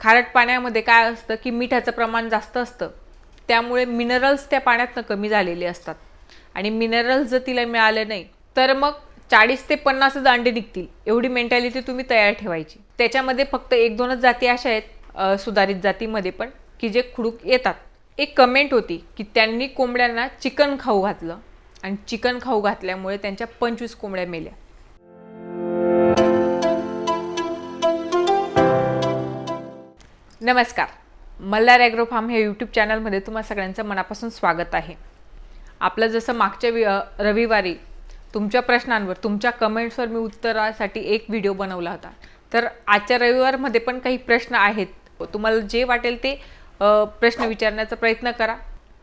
खारट पाण्यामध्ये काय असतं की मिठाचं प्रमाण जास्त असतं. त्यामुळे मिनरल्स त्या पाण्यातनं कमी झालेले असतात. आणि मिनरल्स जर तिला मिळाले नाही तर मग चाळीस ते पन्नासच अंडे निघतील. एवढी मेंटॅलिटी तुम्ही तयार ठेवायची. त्याच्यामध्ये फक्त एक दोनच जाती अशा आहेत सुधारित जातीमध्ये पण की जे खुडूक येतात. एक कमेंट होती की त्यांनी कोंबड्यांना चिकन खाऊ घातलं. आणि चिकन खाऊ घातल्यामुळे त्यांच्या पंचवीस कोंबड्या मेल्या. नमस्कार. मल्हार ॲग्रो फार्म हे यूट्यूब चॅनलमध्ये तुम्हा सगळ्यांचं मनापासून स्वागत आहे. आपलं जसं मागच्या वि रविवारी तुमच्या प्रश्नांवर तुमच्या कमेंट्सवर मी उत्तरासाठी एक व्हिडिओ बनवला होता. तर आजच्या रविवारमध्ये पण काही प्रश्न आहेत. तुम्हाला जे वाटेल ते प्रश्न विचारण्याचा प्रयत्न करा.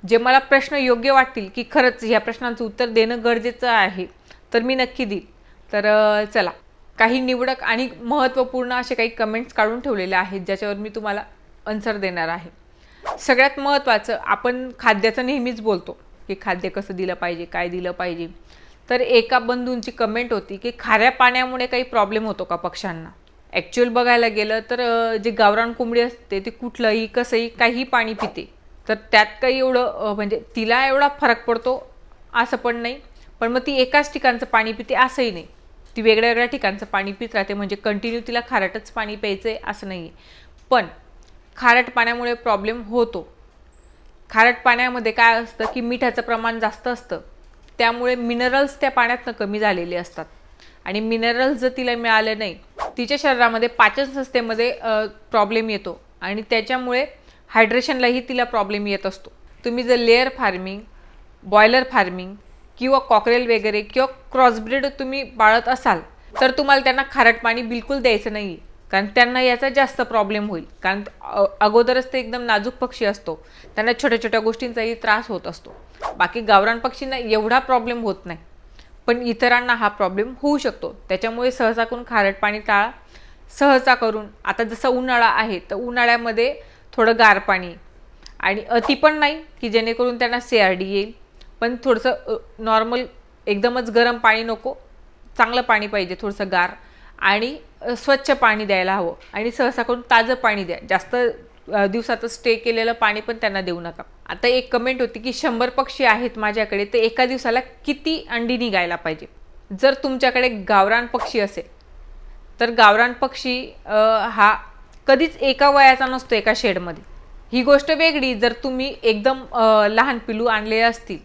जे मला प्रश्न योग्य वाटतील की खरंच ह्या प्रश्नांचं उत्तर देणं गरजेचं आहे तर मी नक्की देईन. तर चला. काही निवडक आणि महत्त्वपूर्ण असे काही कमेंट्स काढून ठेवलेले आहेत ज्याच्यावर मी तुम्हाला आन्सर देणार आहे. सगळ्यात महत्त्वाचं आपण खाद्याचं नेहमीच बोलतो की खाद्य कसं दिलं पाहिजे काय दिलं पाहिजे. तर एका बंधूंची कमेंट होती की खाऱ्या पाण्यामुळे काही प्रॉब्लेम होतो का पक्ष्यांना? ॲक्च्युअल बघायला गेलं तर जे गावरान कोंबडी असते ती कुठलंही कसंही काही पाणी पिते. तर त्यात काही एवढं म्हणजे तिला एवढा फरक पडतो असं पण नाही. पण मग ती एकाच ठिकाणचं पाणी पिते असंही नाही. ती वेगळ्या वेगळ्या ठिकाणचं पाणी पित राहते म्हणजे कंटिन्यू तिला खारटच पाणी प्यायचं आहे असं नाही आहे पण खारट पाण्यामुळे प्रॉब्लेम होतो. खारट पाण्यामध्ये काय असतं की मिठाचं प्रमाण जास्त असतं. त्यामुळे मिनरल्स त्या पाण्यातनं कमी झालेले असतात. आणि मिनरल्स जर तिला मिळाले नाही तिच्या शरीरामध्ये पाचन संस्थेमध्ये प्रॉब्लेम येतो. आणि त्याच्यामुळे हायड्रेशनलाही तिला प्रॉब्लेम येत असतो. तुम्ही जर लेअर फार्मिंग बॉयलर फार्मिंग किंवा कॉकरेल वगैरे किंवा क्रॉसब्रीड तुम्ही बाळत असाल तर तुम्हाला त्यांना खारट पाणी बिलकुल द्यायचं नाही कारण त्यांना याचा जास्त प्रॉब्लेम होईल. कारण अ- अगोदरच ते एकदम नाजूक पक्षी असतो. त्यांना छोट्या छोट्या गोष्टींचाही त्रास होत असतो. बाकी गावरान पक्षींना एवढा प्रॉब्लेम होत नाही. पण इतरांना हा प्रॉब्लेम होऊ शकतो. त्याच्यामुळे सहसा करून खारट पाणी टाळा. सहसा करून आता जसा उन्हाळा आहे तर उन्हाळ्यामध्ये थोडं गार पाणी. आणि अति पण नाही की जेणेकरून त्यांना सी आर डी येईल. पण थोडंसं नॉर्मल एकदमच गरम पाणी नको. चांगलं पाणी पाहिजे थोडंसं गार. आणि स्वच्छ पाणी द्यायला हवं. आणि सहसा करून ताजं पाणी द्या. जास्त दिवसाचं स्टे केलेलं पाणी पण त्यांना देऊ नका. आता एक कमेंट होती की शंभर पक्षी आहेत माझ्याकडे तर एका दिवसाला किती अंडी निघायला पाहिजे? जर तुमच्याकडे गावरान पक्षी असेल तर गावरान पक्षी हा कधीच एका वयाचा नसतो एका शेडमध्ये. ही गोष्ट वेगळी. जर तुम्ही एकदम लहान पिलू आणले असतील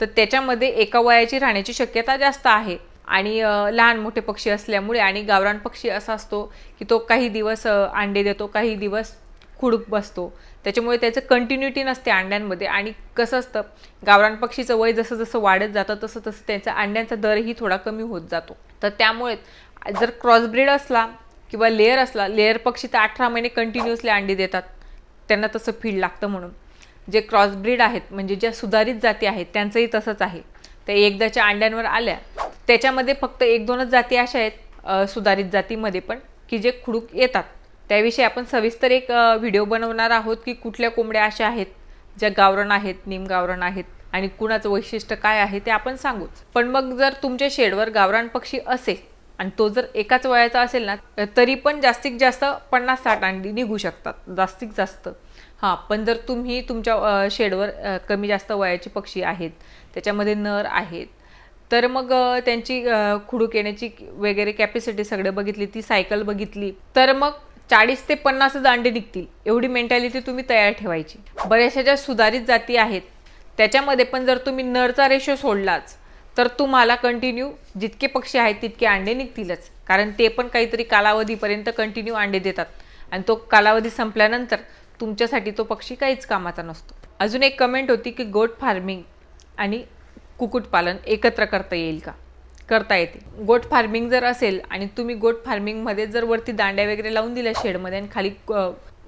तर त्याच्यामध्ये एका वयाची राहण्याची शक्यता जास्त आहे. आणि लहान मोठे पक्षी असल्यामुळे आणि गावरान पक्षी असा असतो की तो काही दिवस अंडे देतो काही दिवस खुडूक बसतो. त्याच्यामुळे त्याचं कंटिन्युटी नसते अंड्यांमध्ये. आणि कसं असतं गावरान पक्षीचं वय जसं जसं वाढत जातं तसं तसं त्यांचा अंड्यांचा दरही थोडा कमी होत जातो. तर त्यामुळे जर क्रॉसब्रीड असला किंवा लेअर असला लेअर पक्षी तर अठरा महिने कंटिन्युअसली अंडी देतात. त्यांना तसं फीड लागतं म्हणून. जे क्रॉसब्रीड आहेत म्हणजे ज्या सुधारित जाती आहेत त्यांचंही तसंच आहे. त्या एकदाच्या अंड्यांवर आल्या त्याच्यामध्ये फक्त एक दोनच जाती अशा आहेत सुधारित जातीमध्ये पण की जे खुडूक येतात. त्याविषयी आपण सविस्तर एक व्हिडिओ बनवणार आहोत की कुठल्या कोंबड्या अशा आहेत ज्या गावरण आहेत निम गावरण आहेत आणि कुणाचं वैशिष्ट्य काय आहे ते आपण सांगूच. पण मग जर तुमच्या शेडवर गावरान पक्षी असेल आणि तो जर एकाच वयाचा असेल ना तरी पण जास्तीत जास्त पन्नास साठ अंडी निघू शकतात जास्तीत जास्त. हां पण जर तुम्ही तुमच्या शेडवर कमी जास्त वयाचे पक्षी आहेत त्याच्यामध्ये नर आहेत तर मग त्यांची खुडूक येण्याची वगैरे कॅपॅसिटी सगळं बघितली ती सायकल बघितली. तर मग चाळीस ते पन्नासच अंडे निघतील. एवढी मेंटॅलिटी तुम्ही तयार ठेवायची. बऱ्याचशा ज्या सुधारित जाती आहेत त्याच्यामध्ये पण जर तुम्ही नरचा रेशो सोडलाच तर तुम्हाला कंटिन्यू जितके पक्षी आहेत तितके अंडे निघतीलच. कारण ते पण काहीतरी कालावधीपर्यंत कंटिन्यू अंडे देतात. आणि तो कालावधी संपल्यानंतर तुमच्यासाठी तो पक्षी काहीच कामाचा नसतो. अजून एक कमेंट होती की गोट फार्मिंग आणि कुक्कुटपालन एकत्र करता येईल का? करता येते. गोट फार्मिंग जर असेल आणि तुम्ही गोट फार्मिंगमध्ये जर वरती दांड्या वगैरे लावून दिल्या शेडमध्ये आणि खाली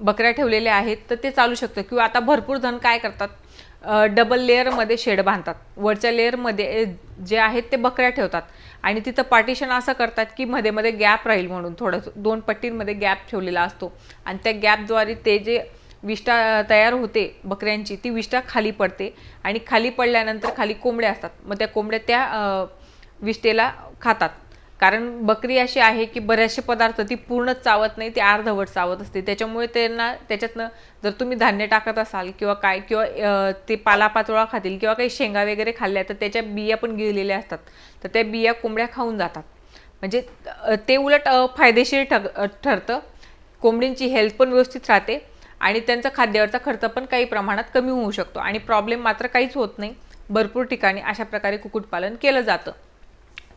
बकऱ्या ठेवलेल्या आहेत तर ते चालू शकतं. किंवा आता भरपूर जण काय करतात? डबल लेअरमध्ये शेड बांधतात. वरच्या लेअरमध्ये जे आहेत ते बकऱ्या ठेवतात. आणि तिथं पार्टिशन असं करतात की मध्ये मध्ये गॅप राहील म्हणून. थोडं दोन पट्टींमध्ये गॅप ठेवलेला असतो. आणि त्या गॅपद्वारे ते जे विष्ठा तयार होते बकऱ्यांची ती विष्ठा खाली पडते आणि खाली पडल्यानंतर खाली कोंबड्या असतात. मग त्या कोंबड्या त्या विष्ठेला खातात. कारण बकरी अशी आहे की बरेचसे पदार्थ ती पूर्ण चावत नाही ती अर्धवट चावत असते. त्याच्यामुळे त्यांना त्याच्यातनं जर तुम्ही धान्य टाकत असाल किंवा काय किंवा ते पालापाचोळा खातील किंवा काही शेंगा वगैरे खाल्ल्या तर त्याच्या बिया पण गिळलेल्या असतात. तर त्या बिया कोंबड्या खाऊन जातात. म्हणजे ते उलट फायदेशीर ठग ठरतं. कोंबडींची हेल्थ पण व्यवस्थित राहते. आणि त्यांचा खाद्यावरचा खर्च पण काही प्रमाणात कमी होऊ शकतो. आणि प्रॉब्लेम मात्र काहीच होत नाही. भरपूर ठिकाणी अशा प्रकारे कुक्कुटपालन केलं जातं.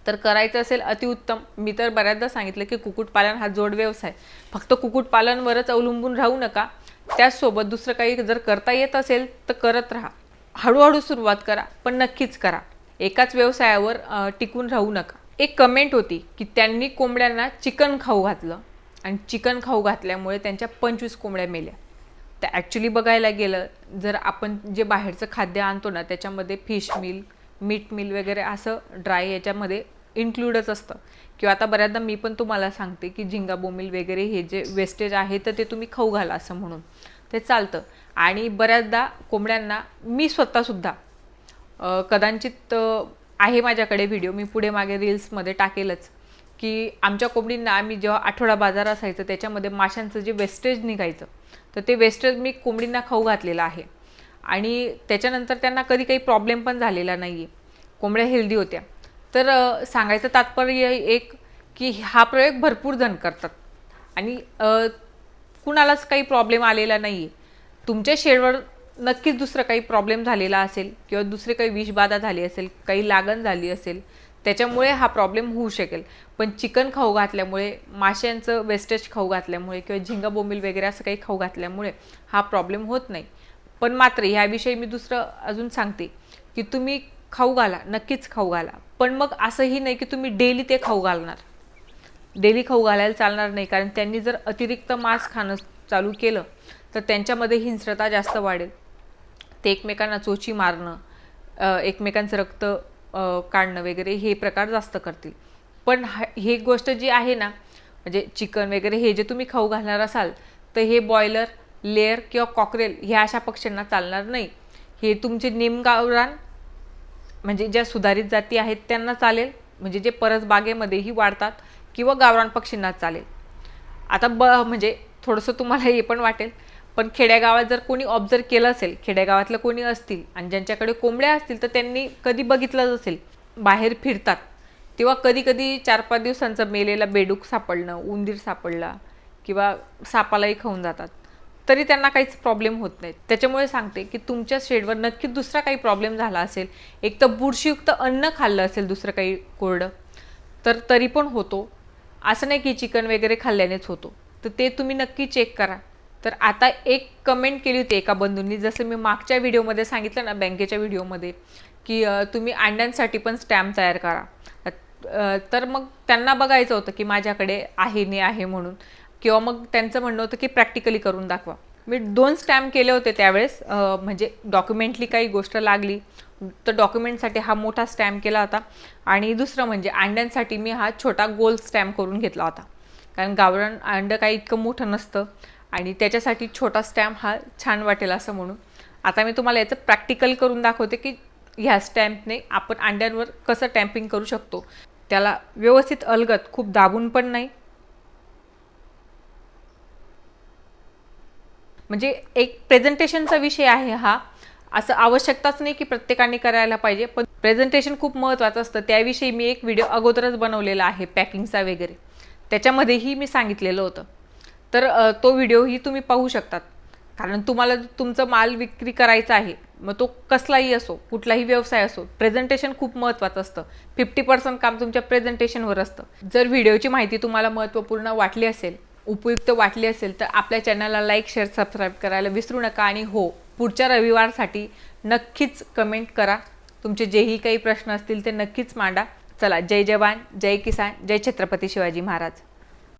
तर करायचं असेल अतिउत्तम. मी तर बऱ्याचदा सांगितलं की कुक्कुटपालन हा जोड व्यवसाय. फक्त कुक्कुटपालनवरच अवलंबून राहू नका. त्याचसोबत दुसरं काही जर करता येत असेल तर करत राहा. हळूहळू सुरुवात करा पण नक्कीच करा. एकाच व्यवसायावर टिकून राहू नका. एक कमेंट होती की त्यांनी कोंबड्यांना चिकन खाऊ घातलं. आणि चिकन खाऊ घातल्यामुळे त्यांच्या पंचवीस कोंबड्या मेल्या. तर ॲक्च्युली बघायला गेलं जर आपण जे बाहेरचं खाद्य आणतो ना त्याच्यामध्ये फिश मिल मीट मिल वगैरे असं ड्राय याच्यामध्ये इन्क्लूडच असतं. किंवा आता बऱ्याचदा मी पण तुम्हाला सांगते की झिंगा बोमिल वगैरे हे जे वेस्टेज आहे तर ते तुम्ही खाऊ घाला असं म्हणून. ते चालतं. आणि बऱ्याचदा कोंबड्यांना मी स्वतःसुद्धा कदाचित आहे माझ्याकडे व्हिडिओ मी पुढे मागे रील्समध्ये टाकेलच. की आमच्या कोंबडींना आम्ही जेव्हा आठवडा बाजार असायचं त्याच्यामध्ये माशांचं जे वेस्टेज निघायचं तर ते वेस्टेज मी कोंबडींना खाऊ घातलेलं आहे. आणि त्याच्यानंतर त्यांना कधी काही प्रॉब्लेम पण झालेला नाही आहे कोंबड्या हेल्दी होत्या. तर सांगायचं तात्पर्य एक की हा प्रयोग भरपूर जण करतात. आणि कुणालाच काही प्रॉब्लेम आलेला नाही आहे तुमच्या शेडवर नक्कीच दुसरं काही प्रॉब्लेम झालेला असेल किंवा दुसरे काही विषबाधा झाली असेल काही लागण झाली असेल त्याच्यामुळे हा प्रॉब्लेम होऊ शकेल. पण चिकन खाऊ घातल्यामुळे माशांचं वेस्टेज खाऊ घातल्यामुळे किंवा झिंगा बोंबील वगैरे असं काही खाऊ घातल्यामुळे हा प्रॉब्लेम होत नाही. पण मात्र ह्याविषयी मी दुसरं अजून सांगते की तुम्ही खाऊ घाला नक्कीच खाऊ घाला. पण मग असंही नाही की तुम्ही डेली ते खाऊ घालणार. डेली खाऊ घालायला चालणार नाही कारण त्यांनी जर अतिरिक्त मांस खाणं चालू केलं तर त्यांच्यामध्ये हिंस्रता जास्त वाढेल. ते एकमेकांना चोची मारणं एकमेकांचं रक्त काढणं वगैरे हे प्रकार जास्त करतील. पण हा हे गोष्ट जी आहे ना म्हणजे चिकन वगैरे हे जे तुम्ही खाऊ घालणार असाल तर हे बॉयलर लेअर किंवा कॉकरेल ह्या अशा पक्ष्यांना चालणार नाही. हे तुमचे निमगावरान म्हणजे ज्या सुधारित जाती आहेत त्यांना चालेल म्हणजे जे परस बागेमध्येही वाढतात किंवा गावरान पक्षींना चालेल. आता ब म्हणजे थोडंसं तुम्हाला हे पण वाटेल पण खेड्यागावात जर कोणी ऑब्झर्व केलं असेल खेड्यागावातलं कोणी असतील आणि ज्यांच्याकडे कोंबड्या असतील तर त्यांनी कधी बघितलंच असेल बाहेर फिरतात. तेव्हा कधी कधी चार पाच दिवसांचं मेलेला बेडूक सापडणं उंदीर सापडला किंवा सापालाही खाऊन जातात. तरी त्यांना काहीच प्रॉब्लेम होत नाहीत. त्याच्यामुळे सांगते की तुमच्या शेडवर नक्कीच दुसरा काही प्रॉब्लेम झाला असेल एक तर बुरशीयुक्त अन्न खाल्लं असेल दुसरं काही कोरडं तर तरी पण होतो. असं नाही की चिकन वगैरे खाल्ल्यानेच होतो. तर ते तुम्ही नक्की चेक करा. तर आता एक कमेंट केली होती एका बंधूंनी. जसं मी मागच्या व्हिडिओमध्ये सांगितलं ना बँकेच्या व्हिडिओमध्ये की तुम्ही अंड्यांसाठी पण स्टॅम्प तयार करा. तर मग त्यांना बघायचं होतं की माझ्याकडे आहे नाही आहे म्हणून. किंवा मग त्यांचं म्हणणं होतं की प्रॅक्टिकली करून दाखवा. मी दोन स्टॅम्प केले होते त्यावेळेस. म्हणजे डॉक्युमेंटली काही गोष्ट लागली तर डॉक्युमेंटसाठी हा मोठा स्टॅम्प केला होता. आणि दुसरं म्हणजे अंड्यांसाठी मी हा छोटा गोल स्टॅम्प करून घेतला होता. कारण गावरान अंडं काही इतकं मोठं नसतं. आणि त्याच्यासाठी छोटा स्टॅम्प हा छान वाटेल असं म्हणून. आता मी तुम्हाला याचं प्रॅक्टिकल करून दाखवते की ह्या स्टॅम्पने आपण अंड्यांवर कसं टॅम्पिंग करू शकतो. त्याला व्यवस्थित अलगत खूप दाबून पण नाही. म्हणजे एक प्रेझेंटेशनचा विषय आहे हा. असं आवश्यकताच नाही की प्रत्येकाने करायला पाहिजे पण प्रेझेंटेशन खूप महत्त्वाचं असतं. त्याविषयी मी एक व्हिडिओ अगोदरच बनवलेला आहे पॅकिंगचा वगैरे. त्याच्यामध्येही मी सांगितलेलं होतं. तर तो व्हिडिओही तुम्ही पाहू शकतात. कारण तुम्हाला तुमचं माल विक्री करायचा आहे मग तो कसलाही असो कुठलाही व्यवसाय असो प्रेझेंटेशन खूप महत्त्वाचं असतं. फिफ्टी पर्सेंट काम तुमच्या प्रेझेंटेशनवर असतं. जर व्हिडिओची माहिती तुम्हाला महत्त्वपूर्ण वाटली असेल उपयुक्त वाटली असेल तर आपल्या चॅनलला लाईक शेअर सबस्क्राईब करायला विसरू नका आणि हो पुढच्या रविवारसाठी नक्कीच कमेंट करा. तुमचे जेही काही प्रश्न असतील ते नक्कीच मांडा. चला जय जवान जय किसान जय छत्रपती शिवाजी महाराज.